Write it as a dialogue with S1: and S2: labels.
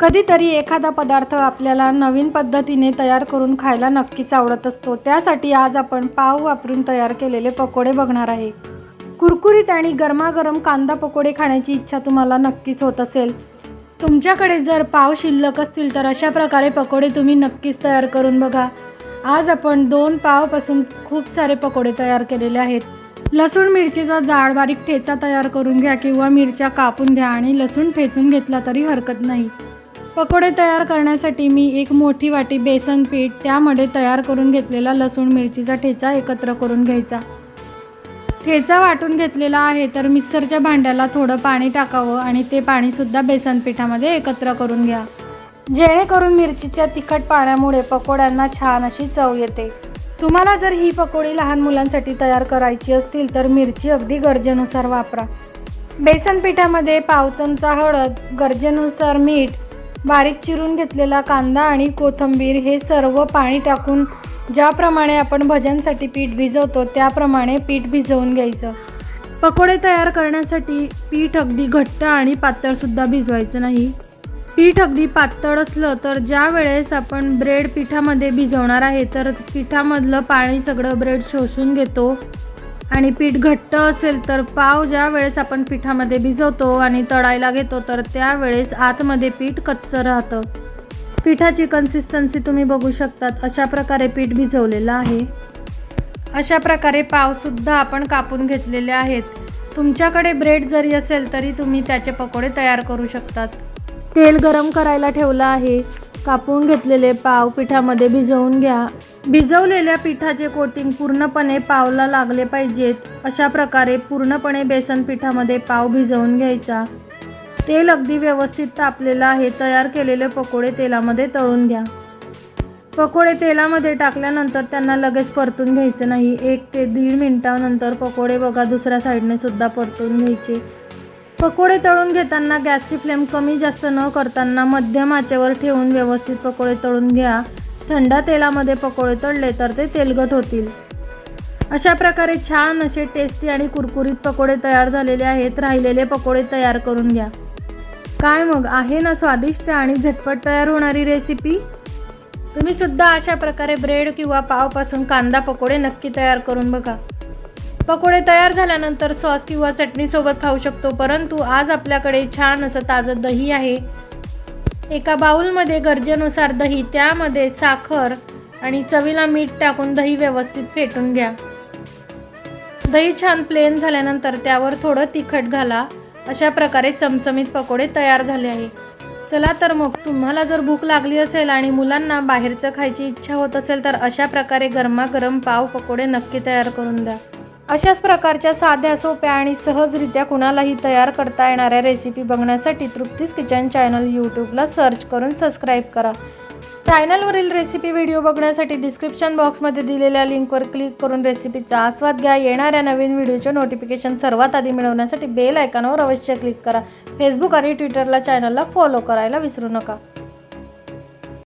S1: कधीतरी एखादा पदार्थ आपल्याला नवीन पद्धतीने तयार करून खायला नक्कीच आवडत असतो. त्यासाठी आज आपण पाव वापरून तयार केलेले पकोडे बघणार आहे. कुरकुरीत आणि गरमागरम कांदा पकोडे खाण्याची इच्छा तुम्हाला नक्कीच होत असेल. तुमच्याकडे जर पाव शिल्लक असतील तर अशा प्रकारे पकोडे तुम्ही नक्कीच तयार करून बघा. आज आपण दोन पावपासून खूप सारे पकोडे तयार केलेले आहेत. लसूण मिरचीचा जाड बारीक ठेचा तयार करून घ्या किंवा मिरच्या कापून घ्या आणि लसूण ठेचून घेतला तरी हरकत नाही. पकोडे तयार करण्यासाठी मी एक मोठी वाटी बेसन पीठ त्यामध्ये तयार करून घेतलेला लसूण मिरचीचा ठेचा एकत्र करून घ्यायचा. ठेचा वाटून घेतलेला आहे तर मिक्सरच्या भांड्याला थोडं पाणी टाकावं आणि ते पाणीसुद्धा बेसन पिठामध्ये एकत्र करून घ्या. जेणेकरून मिरचीच्या तिखट पाण्यामुळे पकोड्यांना छान अशी चव येते. तुम्हाला जर ही पकोडी लहान मुलांसाठी तयार करायची असतील तर मिरची अगदी गरजेनुसार वापरा. बेसन पिठामध्ये पाव चमचा हळद गरजेनुसार मीठ बारीक चिरून घेतलेला कांदा आणि कोथिंबीर हे सर्व पाणी टाकून ज्याप्रमाणे आपण भज्यांसाठी पीठ भिजवतो त्याप्रमाणे पीठ भिजवून घ्यायचं. पकोडे तयार करण्यासाठी पीठ अगदी घट्ट आणि पातळसुद्धा भिजवायचं नाही. पीठ अगदी पातळ असलं तर ज्या वेळेस आपण ब्रेड पिठामध्ये भिजवणार आहे तर पिठामधलं पाणी सगळं ब्रेड शोषून घेतो. आणि पीठ घट्ट असेल तर पाव ज्या वेळेस आपण पिठामध्ये भिजवतो आणि तळायला घेतो तर त्यावेळेस आतमध्ये पीठ कच्चं राहतं. पिठाची कन्सिस्टन्सी तुम्ही बघू शकतात अशा प्रकारे पीठ भिजवलेलं आहे. अशा प्रकारे पावसुद्धा आपण कापून घेतलेले आहेत. तुमच्याकडे ब्रेड जरी असेल तरी तुम्ही त्याचे पकोडे तयार करू शकतात. तेल गरम करायला ठेवलं आहे. कापून घेतलेले पाव पिठामध्ये भिजवून घ्या. भिजवलेल्या पिठाचे कोटिंग पूर्णपणे पावला लागले पाहिजेत. अशा प्रकारे पूर्णपणे बेसन पिठामध्ये पाव भिजवून घ्यायचा. तेल अगदी व्यवस्थित तापलेलं आहे. तयार केलेले पकोडे तेलामध्ये तळून घ्या. पकोडे तेलामध्ये टाकल्यानंतर त्यांना लगेच परतून घ्यायचं नाही. एक ते दीड मिनिटानंतर पकोडे बघा दुसऱ्या साईडने सुद्धा परतून घ्यायचे. पकोडे तळून घेताना गॅसची फ्लेम कमी जास्त न करताना मध्यम आचेवर ठेवून व्यवस्थित पकोडे तळून घ्या. थंड तेलामध्ये पकोडे तळले तर ते तेलगट होतील. अशा प्रकारे छान असे टेस्टी आणि कुरकुरीत पकोडे तयार झालेले आहेत. राहिलेले पकोडे तयार करून घ्या. काय मग? आहे ना स्वादिष्ट आणि झटपट तयार होणारी रेसिपी तुम्ही सुद्धा अशा प्रकारे ब्रेड किंवा पावपासून कांदा पकोडे नक्की तयार करून बघा. पकोडे तयार झाल्यानंतर सॉस किंवा चटणीसोबत खाऊ शकतो परंतु आज आपल्याकडे छान असं ताजं दही आहे. एका बाऊलमध्ये गरजेनुसार दही त्यामध्ये साखर आणि चवीला मीठ टाकून दही व्यवस्थित फेटून घ्या. दही छान प्लेन झाल्यानंतर त्यावर थोडं तिखट घाला. अशा प्रकारे चमचमीत पकोडे तयार झाले आहे. चला तर मग तुम्हाला जर भूक लागली असेल आणि मुलांना बाहेरचं खायची इच्छा होत असेल तर अशा प्रकारे गरमागरम पाव पकोडे नक्की तयार करून द्या. अशाच प्रकारच्या साध्या सोप्या आणि सहजरित्या कुणालाही तयार करता येणाऱ्या रेसिपी बघण्यासाठी तृप्तीस किचन चॅनल यूट्यूबला सर्च करून सबस्क्राईब करा. चॅनलवरील रेसिपी व्हिडिओ बघण्यासाठी डिस्क्रिप्शन बॉक्समध्ये दिलेल्या लिंकवर क्लिक करून रेसिपीचा आस्वाद घ्या. येणाऱ्या नवीन व्हिडिओचे नोटिफिकेशन सर्वात आधी मिळवण्यासाठी बेल आयकॉनवर अवश्य क्लिक करा. फेसबुक आणि ट्विटरला चॅनलला फॉलो करायला विसरू नका.